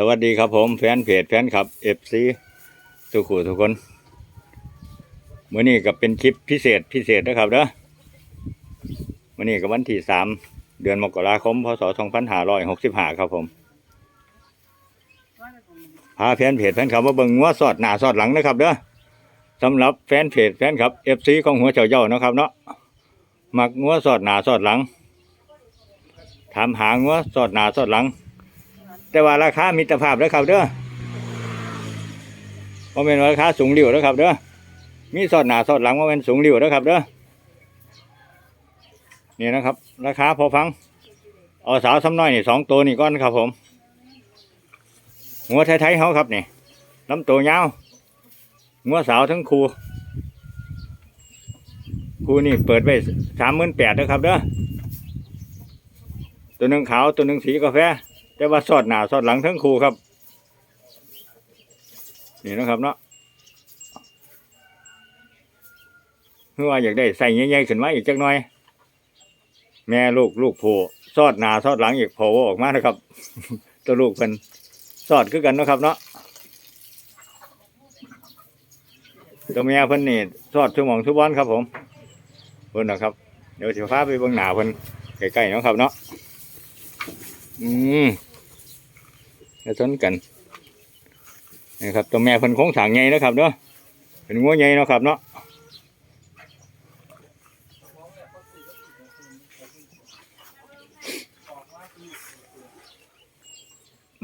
สวัสดีครับผมแฟนเพจแฟนคลับเอฟซีทุกคู่ทุกคนมื่อนี้ก็เป็นคลิปพิเศษพิเศษนะครับเด้อมื่อนี้ก็วันที่สามเดือนมกราคมพศสองพันห้าร้อยหกสิบห้าครับผมพาแฟนเพจแฟนคลับมาเบิ่งงัวสอดหน้าสอดหลังนะครับเด้อสำหรับแฟนเพจแฟนคลับเอฟซีของหัวเจ้าเย้านะครับเนาะมักงัวสอดหน้าสอดหลังถามหางัวสอดหน้าสอดหลัง แต่ว่าราคามิตรภาพนะครับเด้อว่าเป็นราคาสูงริ้วนะครับเด้อมีสอดหนาสอดหลังว่าเป็นสูงริ้วนะครับเด้อนี่นะครับ ราคาพอฟังเอาสาวซ้ำน้อยนี่สองตัวนี่ก้อนครับผม หัวไทยๆเขาครับนี่ลำตัวยาวหัวสาวทั้งคูคูนี่เปิดไว้สามหมื่นแปดนะครับเด้อตัวหนึ่งขาวตัวหนึ่งสีกาแฟ แต่ว่าสอดหน้าสอดหลังทั้งคู่ครับ นี่นะครับเนาะเพื่อว่าอยากได้ใส่ใหญ่ๆขึ้นมาอีกจักหน่อย แม่ลูกลูกโผสอดหน้าสอดหลังอีกโผออกมานะครับ ตัวลูกเป็นสอดคือกันนะครับเนาะตัวเมียเพิ่นนี่สอดชั่วโมงทุกวันครับ ผมเพิ่นนะครับ เดี๋ยวสิพาไปเบิ่งหน้าเพิ่นใกล้ๆเนาะครับเนาะอืม จะสนกันนี่ครับตัวแม่เพิ่นโค้งสางใหญ่นะครับเนาะเป็นงัวใหญ่นะครับเนาะ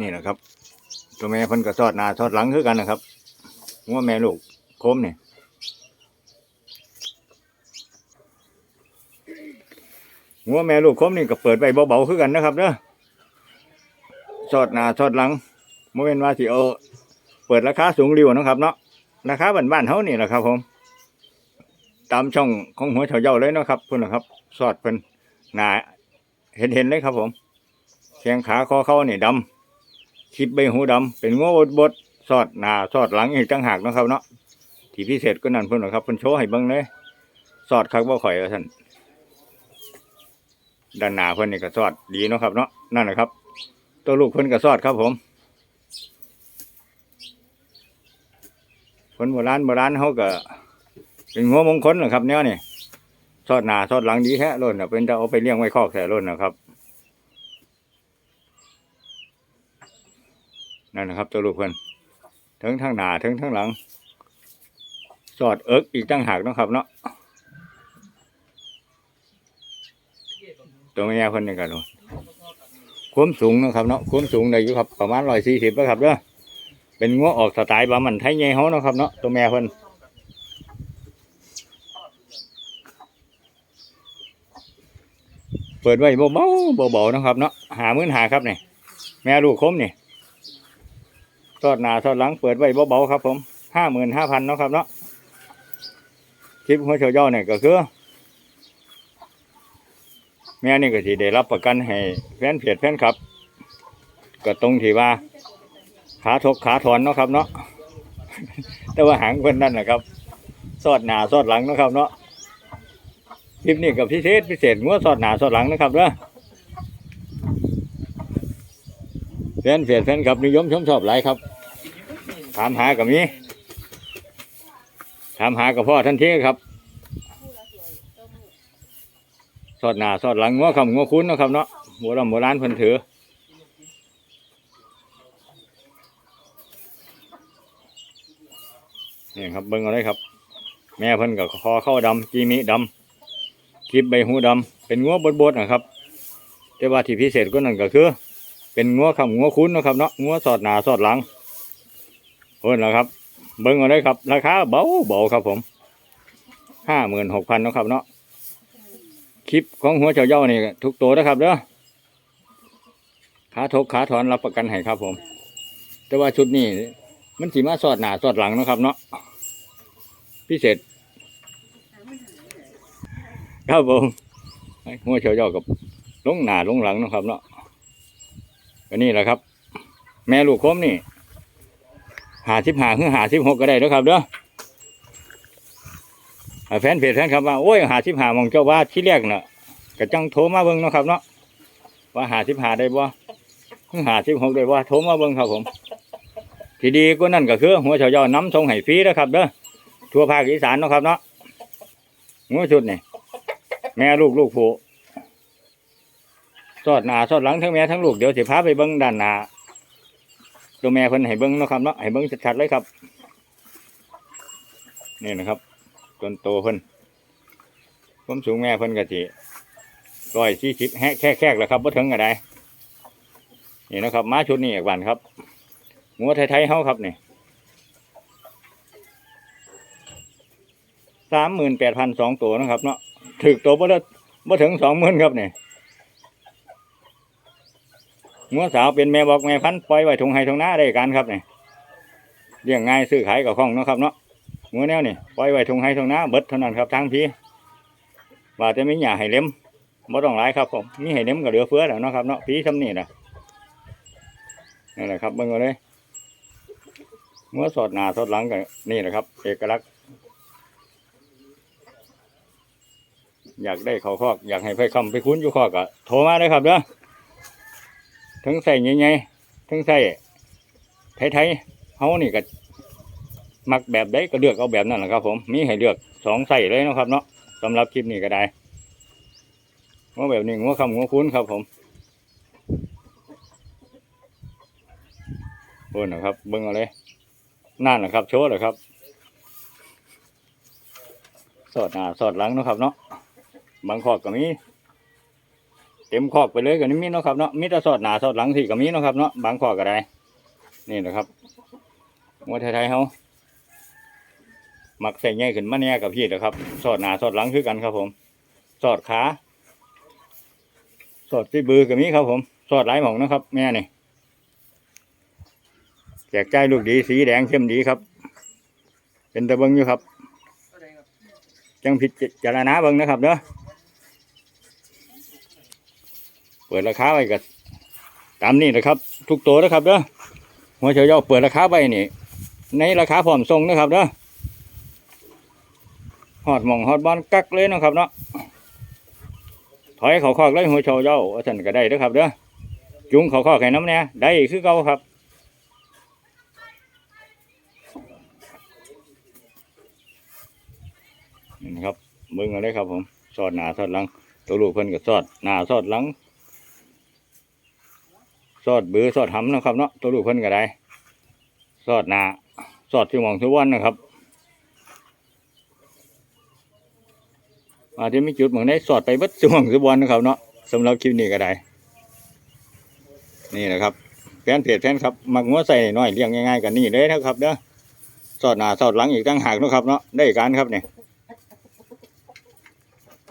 นี่แหละครับ ตัวแม่เพิ่นก็สอดหน้าสอดหลังคือกันนะครับงัวแม่ลูกโคมเนี่ยงัวแม่ลูกคมนี่ก็เปิดไปเบาๆคือกันนะครับเนาะ สอดหน้าสอดหลังโมเมนว่าสิเอาเปิดราคาสูงริวนะครับ เนาะราคาบ้านๆเฮานี่แหละครับ ผม ตามช่องของหัวเฉาเย่าเลยนะครับเพิ่อนนะครับ สอดเพิ่นหน้าเห็นเห็นเลยครับ ผมแขงขาคอเขานี่ดำคลิปใบหูดำเป็นงัวบดบดสอดหน้าสอดหลังอีกต่างหากนะครับ เนาะที่พิเศษก็นั่นเพิ่อนนะครับเพิ่นโชว์ให้เบิ่งเลยสอดคักบ่ข่อยว่าซั่นด้านหน้าเพิ่อนนี่ก็สอดดีเนาะครับเนาะนั่นแหละครับ ตัวลูกเพิ่นก็สอดครับผมคนโบราณโบราณเขาก็เป็นหัวมงคลนะครับเนี่ยนี่สอดหนาสอดหลังดีแท้ล้นนะเป็นจะเอาไปเลี้ยงไว้คอกแท้ล้นนะครับนั่นนะครับตัวลูกเพิ่นทั้งทั้งหนาทั้งทั้งหลังสอดเอิกอีกตั้งหากนะครับเนาะตัวแม่เพิ่นนี่กัน ความสูงนะครับเนาะความสูงได้อยู่ครับประมาณร้อยสี่สิบนะครับเด้อเป็นงัวออกสไตล์บามันไทยใหญ่เฮานะครับเนาะตัวแม่เพิ่นเปิดไว้เบาๆเบาๆนะครับเนาะหามื่นหาครับเนี่ยแม่ลูกคมเนี่ยทอดหน้าทอดหลังเปิดไว้เบาๆครับผมห้าหมื่นห้าพันเนาะครับเนาะคลิปหัวเฉาย่อเนี่ยก็คือ แม่นี่ก็สิได้รับประกันให้แฟนเพจแฟนครับ ก็ตรงที่ว่า ขาทกขาถอนเนาะครับเนาะแต่ว่าหางเพิ่นนั่นนะครับสอดหนาสอดหลังนะครับเนาะคลิปนี้กับพิเศษพิเศษงัวสอดหนาสอดหลังนะครับเนาะแฟนเพจแฟนครับนิยมชมชอบหลายครับ ถามหากับมีถามหากับพ่อทันเทีครับ ส อดหน้าสอดหลังงัวคำงัวคุ้นนะครับเนาะโบราณโบราณเพิ่นถือนี่ครับเบิ่งเอาเลยครับ แม่เพิ่นกับคอเข้าดำจีมิดำคลิปใบหูดำเป็นงัวบดๆนะครับ แต่ว่าที่พิเศษก็นั่นก็คือ เป็นงัวคำงัวคุ้นนะครับเนาะงัวสอดหน้าสอดหลังเพิ่นแล้วครับ เบิ่งเอาเลยครับ ราคาเบาเบาครับผมห้าหมื่นหกพันนะครับเนาะ ลิปของหัวเจ้าเย่านี่ทุกตัวนะครับเด้อขาทกขาถอนรับประกันให้ครับผม แต่ว่าชุดนี้มันสีมาสอดหนาสอดหลังนะครับ เนาะพิเศษ ครับผมหัวเจ้าเย่ากับลงหนาลงหลังนะครับ เนาะก็นี่แหละครับ แม่ลูกคมนี่หาสิบหาหรือหาสิบหกก็ได้แล้วครับเด้อ แฟนเพจแฟนครับว่าโอ้ยหาสิบหามองเจ้าว่าที่แรกเนาะก็จังโทรมาเบิ่งเนาะครับเนาะว่าหาสิบหาได้บ่หาสิบหกเลยว่โทรมาเบิ่งครับผม ที่ดีก็นั่นก็คือหัวเฉาเจ้าน้ำทรงให้ฟรีนะครับเด้อทั่วภาคอีสานเนาะครับเนาะหัวชุดนี่แม่ลูกลูกผู้สอดหน้าสอดหลังทั้งแม่ทั้งลูกเดี๋ยวสิพาไปเบิ่งด้านหน้าตัวแม่เพิ่นให้เบิ่งเนาะครับเนาะให้เบิ่งชัดๆเลยครับ นี่นะครับ ต้นโตเพิ่นความสูงแม่เพิ่นก็สิร้อยสี่สิบแฮแค่แค่แล้วครับบ่ถึงก็ได้นี่นะครับม้าชุดนี้อีกวันครับงัวไทยๆเฮาครับนี่สามหมื่นแปดพันสองตัวนะครับ เนาะถึกตัวบ่ได้บ่ถึงสองหมื่นครับนี่งัวสาวเป็นแม่บอกแม่พันปล่อยไว้ทงไห้ทงน้าได้การครับนี่เลี้ยงง่ายซื้อขายกับคล่องนะครับเนาะ งัวแนวนี่ปล่อยไว้ทงไห้ทงนาเบิดเท่านั้นครับทางพี่ว่าจะไมีหญ้าให้เล็มบ่ต้องหลายครับผมมีให้เล็มก็เหลือเฟือแล้วเนาะครับเนาะพี่ทำนี่นะนี่แหละครับเบิ่งเอาเลยงัวสอดหนาสอดหลังก็นี่แหละครับ เอกลักษณ์ อยากได้เขาคอก อยากให้ไปคำไปคุ้นอยู่คอกก็โทรมาเลยครับเด้อถึงใส่ใหญ่ๆถึงใส่ไทยๆเฮานี่ก็ มักแบบใดก็เลือกเอาแบบนั้นแหละครับ ผมมีให้เลือกสองใส่เลยนะครับ เนาะสำหรับคลิปนี้ก็ได้งัวแบบนี้งัวคำงัวคุ้นครับผมโอ้นะครับเบิ้งเอาเลยนั่นแหละครับโชว์เลยครับสอดหน้าสอดหลังนะครับ เนาะบางขอกก็มีเต็มขอกไปเลยก็นี่มีเนาะครับเนาะมีแต่สอดหน้าสอดหลังที่ก็มีนะครับเนาะบางขอกก็ได้นี่นะครับงัวไทยๆเฮา หมักใส่ใหญ่ขึ้นมาเนี่ยกับพี่นะครับสอดหนาสอดหลังคือกันครับผมสอดขาสอดที่บือกับนี้ครับผมสอดหลายหม่องนะครับ แม่นี่แจกใจายลูกดีสีแดงเข้มดีครับ เป็นตะเบิงอยู่ครับ จังผิดจารณาเบิงนะครับเนาะเปิดราคาไว้กับตามนี้นะครับ ทุกตัวนะครับเนาะหัวเฉียวเย้าเปิดราคาไว้นี่ ในราคาพร้อมส่งนะครับเนาะ หอดหมองหอดบอลกักเลยนะครับเนาะถอยเขาคอกเลยหัวโชว์เจ้าว่านก็ได้เด้อครับเด้อจุงเขาคอกให้น้ำเนี่ยได้คือเก่าครับนี่ครับเบิ่งอาเลยครับผมสอดหนาสอดหลัง ตัวลูกเพิ่นก็สอดหนาสอดหลังสอดเบือสอดหำนะครับเนาะตัวลูกเพิ่นก็ได้สอดหนาสอดที่หมองทุกวันนะครับ อาจจะมีจุดเหมือนได้สอดไปบัดสวงสบอนนะครับเนาะสำหรับคลิปนี้ก็ได้ นี่นะครับแฟนเพจแฟนครับมักงัวใส่น้อยเลี้ยงง่ายๆกันนี่เลยนะครับเด้อสอดหน้าสอดหลังอีกตั้งหากนะครับเนาะได้การครับเนี่ย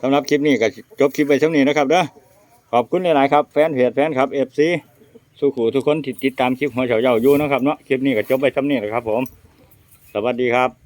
สำหรับคลิปนี้ก็จบคลิปไปเท่านี้นะครับเด้อขอบคุณหลายๆครับแฟนเพจแฟนครับเอฟซีสุขูทุกคนที่ติดตามคลิปหัวเฉาเยาอยู่นะครับเนาะคลิปนี้ก็จบไปเท่านี้นะครับผม สวัสดีครับ